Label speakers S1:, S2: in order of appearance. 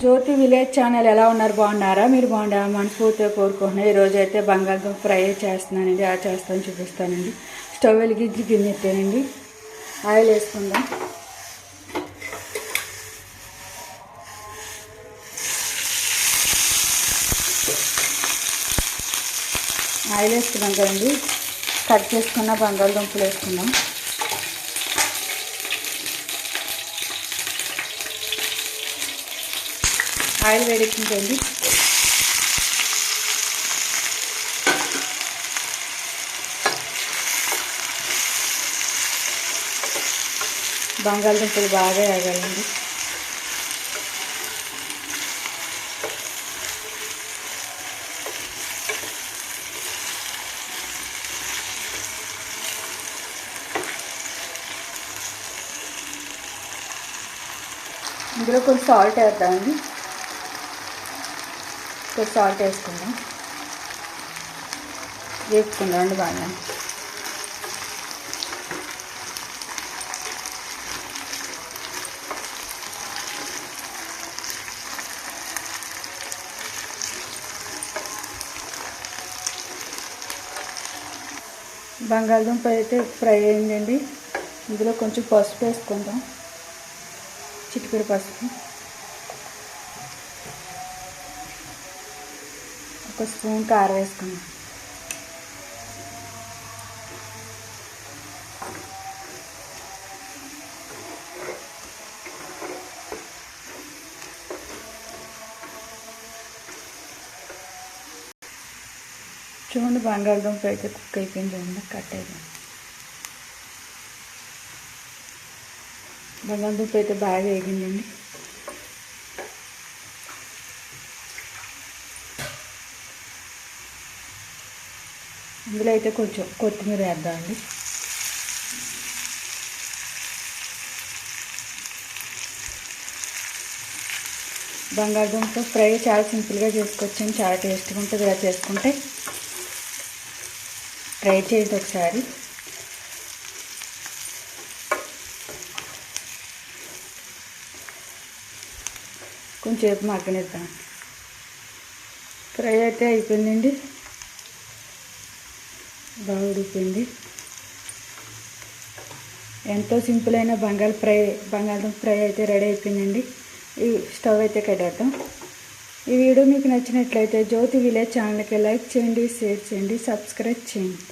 S1: జ్యోతి village channel ఎలా ఉన్నారు? బాగున్నారా? మీరు బాగున్నారా మనస్ఫూర్తిగా కోరుకుంటున్నాను ఈరోజు అయితే బంగాళదుంప ఫ్రై చేస్తున్నానండి. ఆ చేస్తాను చూపిస్తానండి. స్టవ్ వెలిగించి గిన్నె ఎత్తానండి. ఆయిల్ వేసుకుందాం. ఆయిల్ వేసుకున్నాం కదండి. కట్ చేసుకున్న బంగాళదుంపలు వేసుకుందాం. ఆయిల్ వేడెక్కించండి. బంగాళదుంపలు బాగా వేగాలండి. ఇందులో కొంచెం సాల్ట్ వేద్దామండి. కొంచెం సాల్ట్ వేసుకుందాం. వేపుకుందాం అండి బాగా బంగాళదుంప అయితే ఫ్రై అయిందండి. ఇందులో కొంచెం పసుపు వేసుకుందాం. చిటికెడు పసుపు. ఒక స్పూన్ కారం వేసుకున్నాం చూడండి బంగాళదుంప అయితే కుక్ అయిపోయింది చూడండి కట్ అయిపోయింది. బంగాళదుంప అయితే బాగా వేగిందండి. ఇందులో అయితే కొంచెం కొత్తిమీర వేద్దామండి. బంగాళదుంప ఫ్రై చాలా సింపుల్గా చేసుకోవచ్చండి చాలా టేస్ట్గా ఉంటుంది ఇలా చేసుకుంటే. ట్రై చేయండి ఒకసారి. కొంచెంసేపు మగ్గనిద్దాం. ఫ్రై అయితే అయిపోయిందండి. బాగా ఉడికింది. ఎంతో సింపుల్ అయిన బంగాళ ఫ్రై బంగాళదుంప ఫ్రై అయితే రెడీ అయిపోయిందండి. ఈ స్టవ్ అయితే కట్టేద్దాం ఈ వీడియో మీకు నచ్చినట్లయితే జ్యోతి విలేజ్ ఛానల్కి లైక్ చేయండి షేర్ చేయండి సబ్స్క్రైబ్ చేయండి.